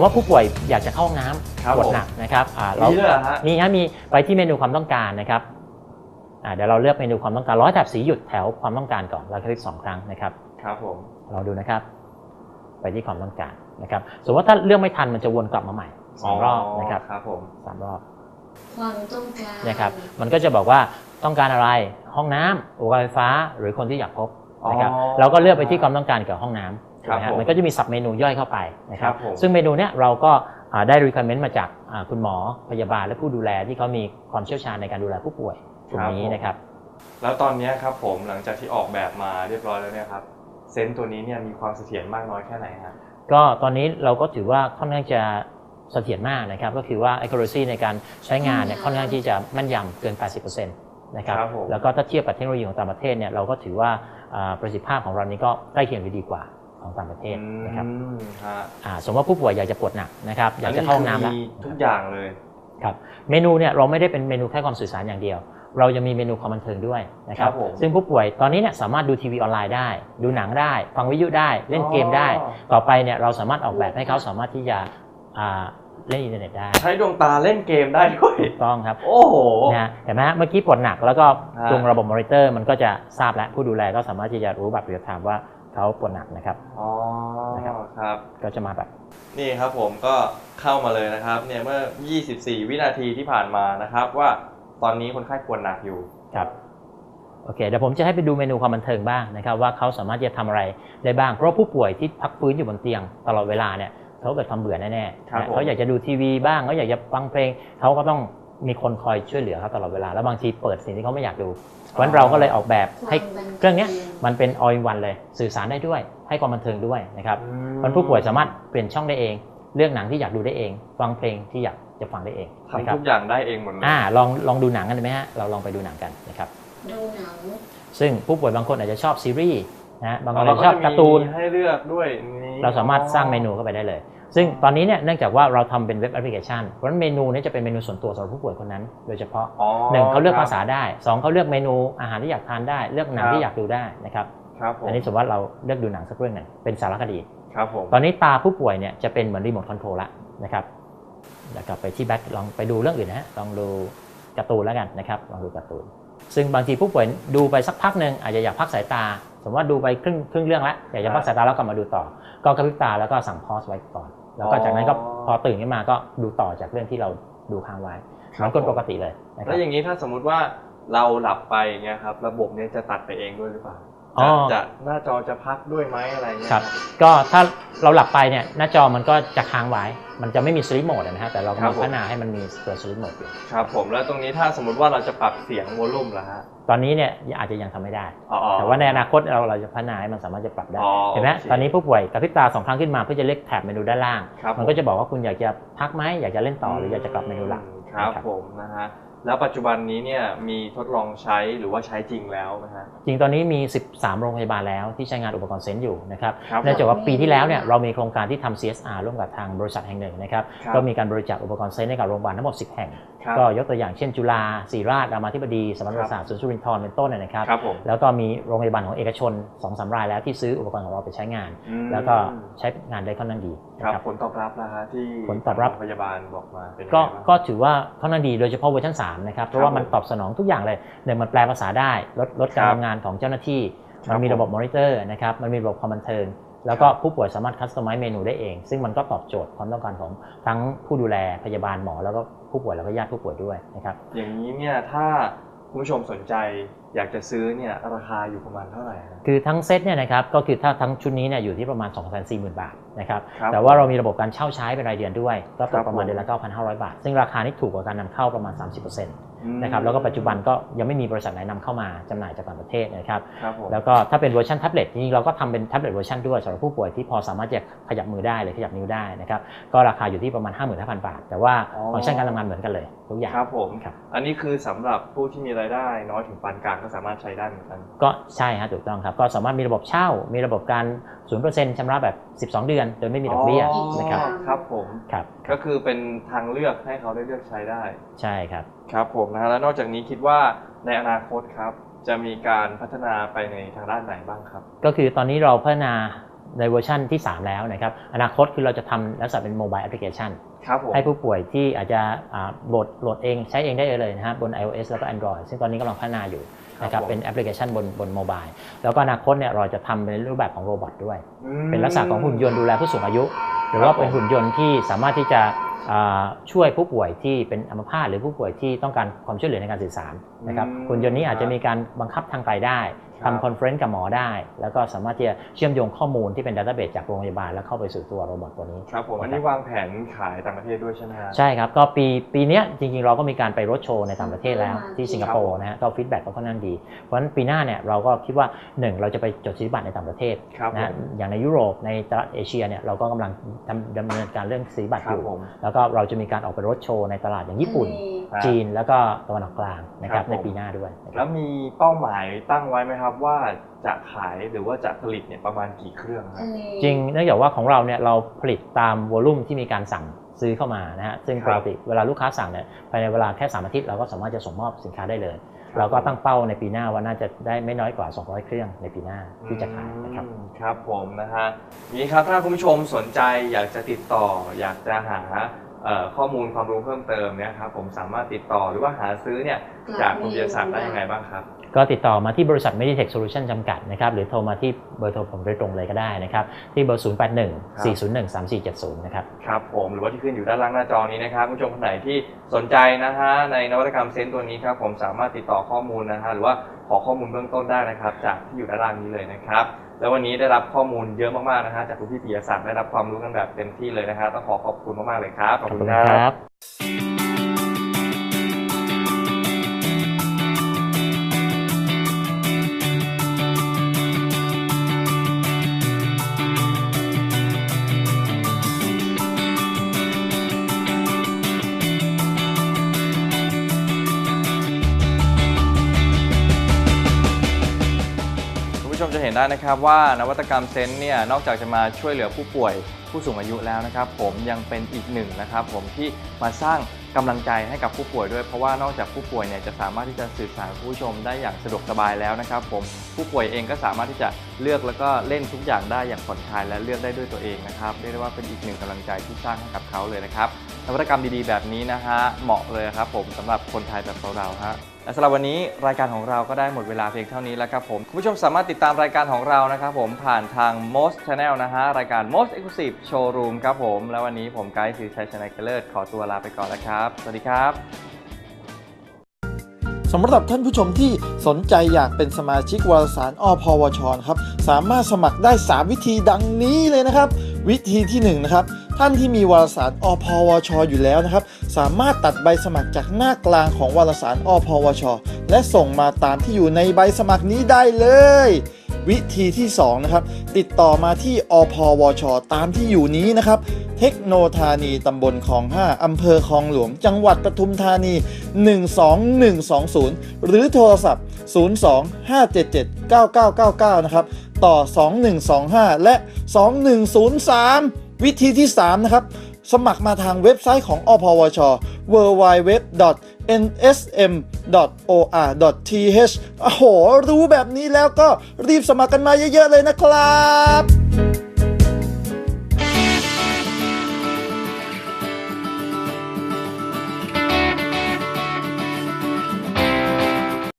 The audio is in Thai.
มมติว่าผู้ป่วยอยากจะเข้าห้องน้ครับำปวดผมหนักนะครับอ่าเรามีด้วยเหรอฮะ มีฮะมีไปที่เมนูความต้องการนะครับอ่าเดี๋ยวเราเลือกเมนูความต้องการร้อยแถบสีหยุดแถวความต้องการก่อนแล้วคลิกสองครั้งนะครับครับผม เราดูนะครับ ไปที่ความต้องการนะครับสมมติว่าถ้าเลือกไม่ทันมันจะวนกลับมาใหม่สองรอบนะครับครับผม สามรอบ ความต้องการนะครับมันก็จะบอกว่าต้องการอะไรห้องน้ำอุปกรณ์ไฟฟ้า หรือคนที่อยากพบนะครับอ๋อ เราก็เลือกไปที่ความต้องการเกี่ยวกับห้องน้ำครับ นะฮะผมมันก็จะมีสับเมนูย่อยเข้าไปนะครับครับผมซึ่งเมนูเนี้ยเราก็อ่าได้ recommend มาจากอ่าคุณหมอพยาบาลและผู้ดูแลที่เขามีความเชี่ยวชาญในการดูแลผู้ป่วยกลุ่มนี้นะครับ แล้วตอนเนี้ยครับผมหลังจากที่ออกแบบมาเรียบร้อยแล้วเนี่ยครับเซนต์ตัวนี้เนี่ยมีความเสถียรมากน้อยแค่ไหนฮะก็ตอนนี้เราก็ถือว่าค่อนข้างจะเสถียรมากนะครับ ก็คือว่า accuracy ในการใช้งานเนี่ยค่อนข้างที่จะแม่นยำเกิน 80%นะครับครับผมแล้วก็ถ้าเทียบกับเทคโนโลยีของต่างประเทศเนี่ยเราก็ถือว่าอ่าประสิทธิภาพของเรานี้ก็ใกล้เคียงหรือดีกว่า ของต่างประเทศนะครับอืมฮะอ่าสมมติว่าผู้ป่วยอยากจะปวดหนักนะครับอยากจะเข้าห้องน้ำแล้วมีทุกอย่างเลยครับเมนูเนี่ยเราไม่ได้เป็นเมนูแค่ความสื่อสารอย่างเดียว เราจะมีเมนูความบันเทิงด้วยนะครัครับบผมซึ่งผู้ป่วยตอนนี้เนี่ยสามารถดูทีวีออนไลน์ได้ ดูหนังได้ ฟังวิทยุได้เล่นเกมได้อ๋อต่อไปเนี่ยเราสามารถออกแบบให้เขาสามารถที่จะอ่าเล่นอินเทอร์เน็ตได้ ใช้ดวงตาเล่นเกมได้ด้วยถูกต้องครับ โอ้โหนะฮะเห็นไหมฮะเมื่อกี้ปวดหนักแล้วก็ฮะตรงระบบมอนิเตอร์มันก็จะทราบแล้วผู้ดูแลก็สามารถที่จะรู้แบบเรียลไทม์ว่า เขาปวดหนักนะครับ อ๋อนะครับ ครับ ก็จะมาแบบ นี่ครับผมก็เข้ามาเลยนะครับ เนี่ยเมื่อ 24 วินาทีที่ผ่านมานะครับ ว่าตอนนี้คนไข้ปวดหนักอยู่ ครับ โอเค เดี๋ยวผมจะให้ไปดูเมนูความบันเทิงบ้างนะครับ ว่าเขาสามารถที่จะทำอะไรได้บ้าง เพราะว่าผู้ป่วยที่พักฟื้นอยู่บนเตียงตลอดเวลาเนี่ยเขาเกิดความเบื่อแน่ๆครับนะผมเขาอยากจะดูทีวีบ้างเขาอยากจะฟังเพลงเขาก็ต้อง มีคนคอยช่วยเหลือเขาตลอดเวลา แล้วบางทีเปิดสิ่งที่เขาไม่อยากดูเพราะฉะนั้นเราก็เลยออกแบบให้เครื่องเนี้ยมันเป็น all in one เลย สื่อสารได้ด้วย ให้ความบันเทิงด้วยนะครับมันผู้ป่วยสามารถเปลี่ยนช่องได้เอง เลือกหนังที่อยากดูได้เอง ฟังเพลงที่อยากจะฟังได้เองนะคทำรับทุกอย่างได้เองหมดเลยอ่าลองลองดูหนังกันไหมฮะเราลองไปดูหนังกันนะครับดูหนังซึ่งผู้ป่วยบางคนอาจจะชอบซีรีส์นะฮะบางคนเราอาจจะชอบจะมีการ์ตูนให้เลือกด้วยนี่เราสามารถสร้างเมนูเข้าไปได้เลย ซึ่งตอนนี้เนี่ยเนื่องจากว่าเราทำเป็นเว็บแอปพลิเคชัน เพราะฉะนั้นเมนูเนี้จะเป็นเมนูส่วนตัวสำหรับผู้ป่วยคนนั้น โดยเฉพาะอ๋อหนึ่งเขาเลือกครับภาษาได้สองเขาเลือกเมนูอาหารที่อยากทานได้ เลือกหนังครับที่อยากดูได้นะครับครับผมอันนี้สมมติว่าเราเลือกดูหนังสักเรื่องหนึ่งเป็นสารคดีครับผมตอนนี้ตาผู้ป่วยเนี่ยจะเป็นเหมือนรีโมทคอนโทรลละนะครับเดี๋ยวกลับไปที่แบ็คลองไปดูเรื่องอื่นนะฮะลองดูการ์ตูนแล้วกันนะครับลองดูการ์ตูนซึ่งบางทีผู้ป่วยดูไปสักพักหนึ่งอาจจะอยากพักสายตา สมมติว่าดูไปครึ่งครึ่งเรื่องแล้วอยากจะพักสายตาแล้วกลับมาดูต่อ ก็กระพริบตาแล้วก็สั่งพอสไว้ก่อน แล้วก็จากนั้นก็พอตื่นขึ้นมาก็ดูต่อจากเรื่องที่เราดูค้างไว้เหมือนคนปกติเลยนะครัแล้บวอย่างนี้ถ้าสมมุติว่าเราหลับไปเงี้ยครับระบบเนี้ยจะตัดไปเองด้วยหรือเปล่า อ๋จะอจะหน้าจอจะพักด้วยไหมอะไรเงี้ยครับ ก็ถ้าเราหลับไปเนี่ยหน้าจอมันก็จะค้างไว้ มันจะไม่มีสลิปโหมดนะฮะแต่เรากำลังพัฒนาให้มันมีตัวสลิปโหมดอยู่ครับผมแล้วตรงนี้ถ้าสมมติว่าเราจะปรับเสียงโวลูมล่ะฮะตอนนี้เนี่ยอาจจะยังทำไม่ได้ อ๋ออ๋อ แต่ว่าในอนาคตเราเราจะพัฒนาให้มันสามารถจะปรับได้ อ๋อเห็นไหมโอเคตอนนี้ผู้ป่วยกระพริบตาสองครั้งขึ้นมาเพื่อจะเลือกแถบเมนูด้านล่าง ครับ มันก็จะบอกว่าคุณอยากจะพักไหมอยากจะเล่นต่อหรืออยากจะกลับเมนูหลักครับนะผมนะฮะ แล้วปัจจุบันนี้เนี่ยมีทดลองใช้หรือว่าใช้จริงแล้วนะฮะ จริงตอนนี้มี 13 โรงพยาบาลแล้วที่ใช้งานอุปกรณ์เซนต์อยู่นะครับครับเนื่องจากว่าปีที่แล้วเนี่ยเรามีโครงการที่ทำ CSR ร่วมกับทางบริษัทแห่งหนึ่งนะครับครับก็มีการบริจาคอุปกรณ์เซนต์ให้กับโรงพยาบาลทั้งหมด 10 แห่งครับ ก็ยกตัวอย่างเช่นจุฬาศรีราชรามาธิบดีสมรรถศาสตร์ศูนย์สุรินทร์เป็นต้นนะครับครับผมแล้วก็มีโรงพยาบาลของเอกชน2อสรายแล้วที่ซื้ออุปกรณ์ของเราไปใช้งานอืมแล้วก็ใช้งานได้ค่อนข้างดีครันะบครับผลตอบรับนะฮะที่ผลตอบรับโงพยาบาลบอกมาเป็นยังไงก็บ้างก็ถือว่าค่อนข้างดีโดยเฉพาะเวอร์ชัน3นะครับเพราะว่าผมมันตอบสนองทุกอย่างเลยหนึ่งมันแปลภาษาได้ลดลดการครับทำงานของเจ้าหน้าที่ครับมันมีผมระบบมอนิเตอร์นะครับมันมีระบบความบันเทิงแล้วก็ผู้ป่วยสามารถคัสตอมไมซ์เมนูได้เอง ซึ่งมันก็ตอบโจทย์ความต้องการของทั้งผู้ดูแลพยาบาลหมอแล้วก็ ผู้ป่วยแล้วก็ญาติผู้ป่วยด้วยนะครับ อย่างนี้เนี่ยถ้าคุณผู้ชมสนใจอยากจะซื้อเนี่ยราคาอยู่ประมาณเท่าไหร่ฮะคือทั้งเซตเนี่ยนะครับก็คือถ้าทั้งชุดนี้เนี่ยอยู่ที่ประมาณ 2 4 0 0 0 0 บาทนะครับครับแต่ว่าเรามีระบบการเช่าใช้เป็นรายเดือนด้วย ก็ตครักบประมาณผมเดือนละ9,500 บาท ซึ่งราคานี้ถูกกว่าการนำเข้าประมาณ 30%อืม นะครับแล้วก็ปัจจุบันก็ยังไม่มีบริษัทไหนนำเข้ามาจำหน่ายจากต่างประเทศนะครับครับผมแล้วก็ถ้าเป็นเวอร์ชันแท็บเล็ตจริงๆเราก็ทำเป็นแท็บเล็ตเวอร์ชันด้วยสำหรับผู้ป่วยที่พอสามารถจะขยับมือได้หรือขยับนิ้วได้นะครับก็ราคาอยู่ที่ประมาณ 55,000 บาท แต่ว่าอ๋อฟังก์ชันการทำงานเหมือนกันเลย ทุกอย่างครับผมครับอันนี้คือสำหรับผู้ที่มีรายได้น้อยถึงปานกลางก็สามารถใช้ได้เหมือนกันก็ใช่ฮะถูกต้องครับ ก็สามารถมีระบบเช่า มีระบบการ0%ชำระแบบ 12 เดือน โดยไม่มีดอกเบี้ยอ๋อนะครับครับผมครับก็คือเป็นทางเลือกให้เขาได้เลือกใช้ได้ ใช่ครับครับผมนะฮะแล้วนอกจากนี้คิดว่าในอนาคตครับจะมีการพัฒนาไปในทางด้านไหนบ้างครับ ก็คือตอนนี้เราพัฒนา ในเวอร์ชันที่ 3 แล้วนะครับอนาคตคือเราจะทำลักษณะเป็นโมบายแอปพลิเคชันครับผมให้ผู้ป่วยที่อาจจะอ่าโหลดโหลดเองใช้เองได้เลยนะฮะบน iOS แล้วก็ Android ซึ่งตอนนี้กำลังพัฒนาอยู่นะครับผมเป็นแอปพลิเคชันบนบนโมบายแล้วก็อนาคตเนี่ยเราจะทำในรูปแบบของโรบอทด้วยอืมเป็นลักษณะของหุ่นยนต์ดูแลผู้สูงอายุ หรือว่าเป็นหุ่นยนต์ที่สามารถที่จะอ่าช่วยผู้ป่วยที่เป็นอัมพาตหรือผู้ป่วยที่ต้องการความช่วยเหลือในการสื่อสารนะครับอืมหุ่นยนต์นี้อาจจะมีการบังคับทางไกลได้ครับ ทำคอนเฟรนซ์กับหมอได้ แล้วก็สามารถที่จะเชื่อมโยงข้อมูลที่เป็นดัตเตอร์เบสจากโรงพยาบาล แล้วเข้าไปสู่ตัวโรบอทตัวนี้ครับผมอันนี้วางแผนขายต่างประเทศด้วยใช่ไหมฮะใช่ครับ ก็ปีปีเนี้ยจริงๆ เราก็มีการไปรถโชว์ในต่างประเทศแล้วที่สิงคโปร์นะฮะก็ฟีดแบ็กก็ค่อนข้างดี เพราะฉะนั้นปีหน้าเนี่ยเราก็คิดว่า 1 เราจะไปจดสิทธิบัตรในต่างประเทศครับนะฮะผมอย่างในยุโรปในตลาดเอเชียเนี่ยเราก็กำลังดำดำเนินการเรื่องสิทธิบัตรครัอบยู่ผมแล้วก็เราจะมีการออกไปรถโชว์ในตลาดอย่างญี่ปุ่นครับ จีนแล้วก็ตะวันออกกลางนะคครัรับบผมในปีหน้าด้วยนะคแล้รับวมีเป้าหมายตั้งไว้ไหมครับว่าจะขายหรือว่าจะผลิตเนี่ยประมาณกี่เครื่องครับจริงเนื่องจากว่าของเราเนี่ยเราผลิตตามวอลลุ่มที่มีการสั่งซื้อเข้ามานะฮะซึ่งครัปบกติเวลาลูกค้าสั่งเนี่ยภายในเวลาแค่3อาทิตย์เราก็สามารถจะส่งมอบสินค้าได้เลย เราก็ตั้งเป้าในปีหน้าว่าน่าจะได้ไม่น้อยกว่า 200 เครื่องในปีหน้าที่จะขายนะครับอืมครับผมนะฮะนี้ครับถ้าคุณผู้ชมสนใจอยากจะติดต่ออยากจะหาเอ่อ ข้อมูลความรู้เพิ่มเติมเนี่ยครับผมสามารถติดต่อหรือว่าหาซื้อเนี่ยจากคุณเบียร์ศักดิ์ได้ยังไงบ้างครับ ก็ติดต่อมาที่บริษัท Meditech Solution จำกัดนะครับหรือโทรมาที่เบอร์โทรผมโดยตรงเลยก็ได้นะครับ ที่เบอร์ 081 401 3470 นะครับ ครับผมหรือว่าที่ขึ้นอยู่ด้านล่างหน้าจอนี้นะครับคุณผู้ชมคนไหนที่สนใจนะฮะในนวัตกรรมเซนต์ตัวนี้ครับผมสามารถติดต่อข้อมูลนะฮะหรือว่าขอข้อมูลเบื้องต้นได้นะครับ จากที่อยู่ด้านล่างนี้เลยนะครับ แล้ววันนี้ได้รับข้อมูลเยอะมากๆนะฮะจากคุณพี่ปิยศักดิ์ได้รับความรู้กันแบบเต็มที่เลยนะฮะต้องขอขอบคุณมากๆเลยครับขอบคุณครับ มจะเห็นได้นะครับว่านวัตกรรมเซนต์เนี่ยนอกจากจะมาช่วยเหลือผู้ป่วยผู้สูงอายุแล้วนะครับ ผมยังเป็นอีกหนึ่งนะครับ ผมที่มาสร้างกำลังใจให้กับผู้ป่วยด้วย เพราะว่านอกจากผู้ป่วยเนี่ยจะสามารถที่จะสื่อสารผู้ชมได้อย่างสะดวกสบายแล้วนะครับ ผมผู้ป่วยเองก็สามารถที่จะเลือกแล้วก็เล่นทุกอย่างได้อย่างผ่อนคลายและเลือกได้ด้วยตัวเองนะครับเรียกได้ว่าเป็นอีกหนึ่งกำลังใจที่สร้างให้กับเขาเลยนะครับนวัตกรรมดีๆ แบบนี้นะฮะเหมาะเลยครับ ผมสำหรับคนไทยแบบเราๆฮะ และสำหรับวันนี้รายการของเราก็ได้หมดเวลาเพียงเท่านี้แล้วครับผม คุณผู้ชมสามารถติดตามรายการของเรานะครับผมผ่านทาง Most Channel นะฮะ รายการ Most Exclusive Showroom ครับผม แล้ววันนี้ผมไกด์สิริชัยชนะเกลิศขอตัวลาไปก่อนแล้วครับ สวัสดีครับ สำหรับท่านผู้ชมที่สนใจอยากเป็นสมาชิกวารสารอพวชนะครับ สามารถสมัครได้ 3 วิธีดังนี้เลยนะครับ วิธีที่1นะครับท่านที่มีวารสารอพวช อยู่แล้วนะครับ สามารถตัดใบสมัครจากหน้ากลางของวารสารอพวช และส่งมาตามที่อยู่ในใบสมัครนี้ได้เลย วิธีที่2นะครับติดต่อมาที่อพวช ตามที่อยู่นี้นะครับ เทคโนธานีตำบลคลอง 5 อำเภอคลองหลวง จังหวัดปทุมธานี 12120 หรือโทรศัพท์ 02-577-9999 นะครับ ต่อ 2125 และ 2103 วิธีที่ 3 นะครับ สมัครมาทางเว็บไซต์ของอพวช www.nsm.or.th โอ้โห รู้แบบนี้แล้วก็รีบสมัครกันมาเยอะ ๆ เลยนะครับ